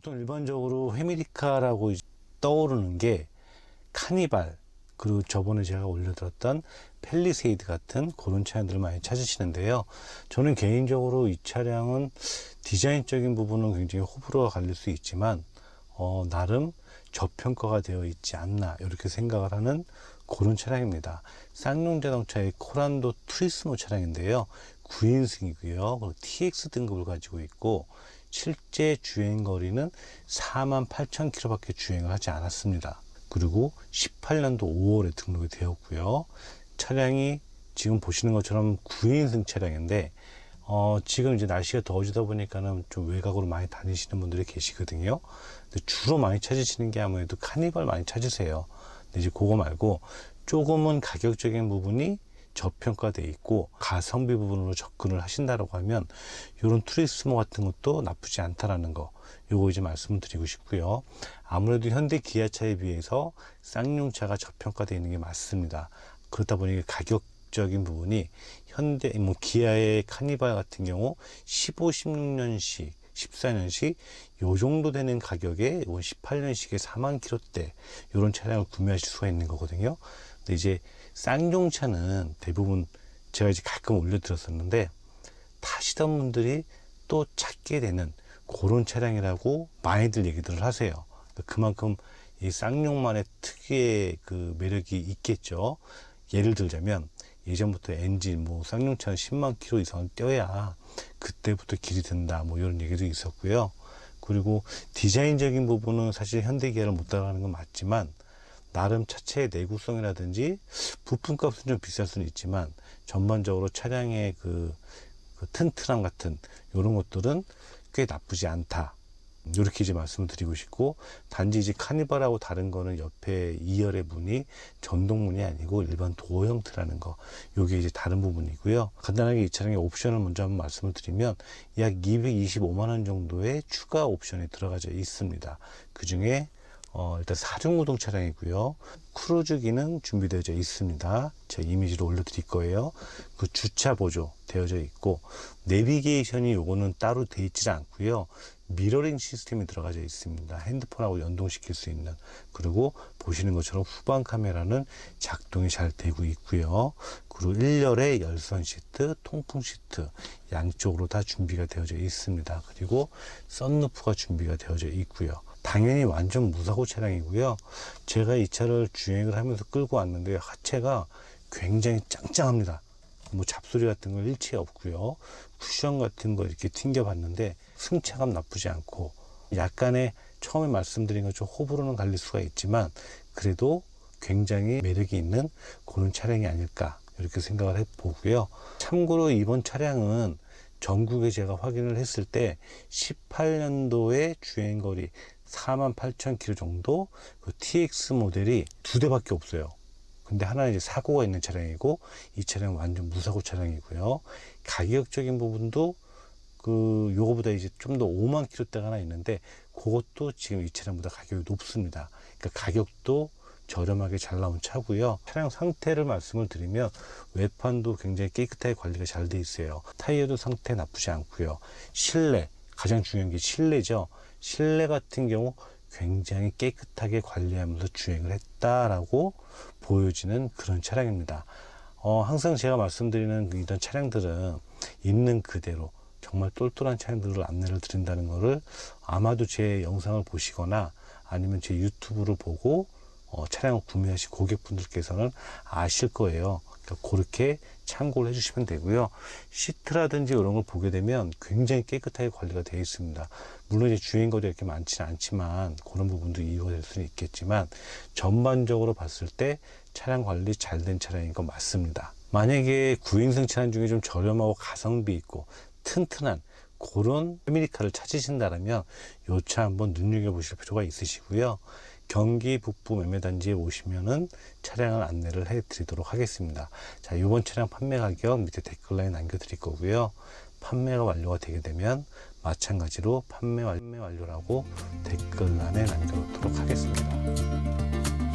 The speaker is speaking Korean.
보통 일반적으로 회미리카라고 이제 떠오르는 게 카니발 그리고 저번에 제가 올려드렸던 펠리세이드 같은 그런 차량들을 많이 찾으시는데요. 저는 개인적으로 이 차량은 디자인적인 부분은 굉장히 호불호가 갈릴 수 있지만 어, 나름 저평가가 되어 있지 않나 이렇게 생각을 하는 그런 차량입니다. 쌍용 자동차의 코란도 투리스모 차량인데요. 9인승이고요. 그리고 TX 등급을 가지고 있고 실제 주행 거리는 4만 8천 킬로밖에 주행을 하지 않았습니다. 그리고 18년도 5월에 등록이 되었고요. 차량이 지금 보시는 것처럼 9인승 차량인데 어, 지금 이제 날씨가 더워지다 보니까는 좀 외곽으로 많이 다니시는 분들이 계시거든요. 근데 주로 많이 찾으시는 게 아무래도 카니발 많이 찾으세요. 근데 이제 그거 말고 조금은 가격적인 부분이 저평가돼 있고 가성비 부분으로 접근을 하신다라고 하면 이런 투리스모 같은 것도 나쁘지 않다라는 거 요거 이제 말씀을 드리고 싶고요. 아무래도 현대 기아차에 비해서 쌍용차가 저평가되어 있는 게 맞습니다. 그렇다 보니 가격 적인 부분이 현대 뭐 기아의 카니발 같은 경우 15, 16년식 14년식 요 정도 되는 가격에 이건 18년식의 4만 킬로대 이런 차량을 구매하실 수가 있는 거거든요. 근데 이제 쌍용차는 대부분 제가 이제 가끔 올려드렸었는데 타시던 분들이 또 찾게 되는 그런 차량이라고 많이들 얘기들을 하세요. 그만큼 이 쌍용만의 특유의 그 매력이 있겠죠. 예를 들자면 예전부터 엔진 뭐 쌍용차는 10만 킬로 이상을 떼야 그때부터 길이 든다 뭐 이런 얘기도 있었고요. 그리고 디자인적인 부분은 사실 현대 기아를 못 따라가는 건 맞지만 나름 차체의 내구성이라든지 부품값은 좀 비쌀 수는 있지만 전반적으로 차량의 그, 그 튼튼함 같은 이런 것들은 꽤 나쁘지 않다. 이렇게 이제 말씀을 드리고 싶고 단지 이제 카니발하고 다른 거는 옆에 2열의 문이 전동문이 아니고 일반 도어 형태라는 거 요게 이제 다른 부분이고요 간단하게 이 차량의 옵션을 먼저 한번 말씀을 드리면 약 225만 원 정도의 추가 옵션이 들어가져 있습니다 그 중에 어, 일단 사륜구동 차량이고요. 크루즈 기능 준비되어 있습니다. 제가 이미지로 올려드릴 거예요. 그 주차 보조 되어져 있고 내비게이션이 요거는 따로 되어 있지 않고요. 미러링 시스템이 들어가져 있습니다. 핸드폰하고 연동시킬 수 있는 그리고 보시는 것처럼 후방 카메라는 작동이 잘 되고 있고요. 그리고 1열에 열선 시트, 통풍 시트 양쪽으로 다 준비가 되어져 있습니다. 그리고 썬루프가 준비가 되어져 있고요. 당연히 완전 무사고 차량이고요. 제가 이 차를 주행을 하면서 끌고 왔는데 하체가 굉장히 짱짱합니다. 뭐 잡소리 같은 건 일체 없고요. 쿠션 같은 거 이렇게 튕겨봤는데 승차감 나쁘지 않고 약간의 처음에 말씀드린 것처럼 호불호는 갈릴 수가 있지만 그래도 굉장히 매력이 있는 그런 차량이 아닐까 이렇게 생각을 해보고요. 참고로 이번 차량은 전국에 제가 확인을 했을 때 18년도에 주행거리 4만 8천 킬로 정도 그 TX 모델이 두 대밖에 없어요. 근데 하나는 이제 사고가 있는 차량이고 이 차량은 완전 무사고 차량이고요. 가격적인 부분도 그 요거보다 이제 좀 더 5만 킬로대가 하나 있는데 그것도 지금 이 차량보다 가격이 높습니다. 그러니까 가격도 저렴하게 잘 나온 차고요. 차량 상태를 말씀을 드리면 외판도 굉장히 깨끗하게 관리가 잘 돼 있어요. 타이어도 상태 나쁘지 않고요. 실내 가장 중요한 게 실내죠. 실내 같은 경우 굉장히 깨끗하게 관리하면서 주행을 했다라고 보여지는 그런 차량입니다. 어, 항상 제가 말씀드리는 이런 차량들은 있는 그대로 정말 똘똘한 차량들을 안내를 드린다는 것을 아마도 제 영상을 보시거나 아니면 제 유튜브를 보고 어, 차량을 구매하신 고객분들께서는 아실 거예요. 그렇게 참고를 해주시면 되고요. 시트라든지 이런 걸 보게 되면 굉장히 깨끗하게 관리가 되어 있습니다. 물론 이제 주행거리 이렇게 많지는 않지만 그런 부분도 이유가 될 수는 있겠지만 전반적으로 봤을 때 차량 관리 잘 된 차량인 건 맞습니다. 만약에 9인승 차량 중에 좀 저렴하고 가성비 있고 튼튼한 그런 패밀리카를 찾으신다면 요 차 한번 눈여겨보실 필요가 있으시고요. 경기 북부 매매단지에 오시면은 차량을 안내를 해 드리도록 하겠습니다. 자, 이번 차량 판매 가격 밑에 댓글란에 남겨 드릴 거고요. 판매가 완료가 되게 되면 마찬가지로 판매 완료라고 댓글란에 남겨놓도록 하겠습니다.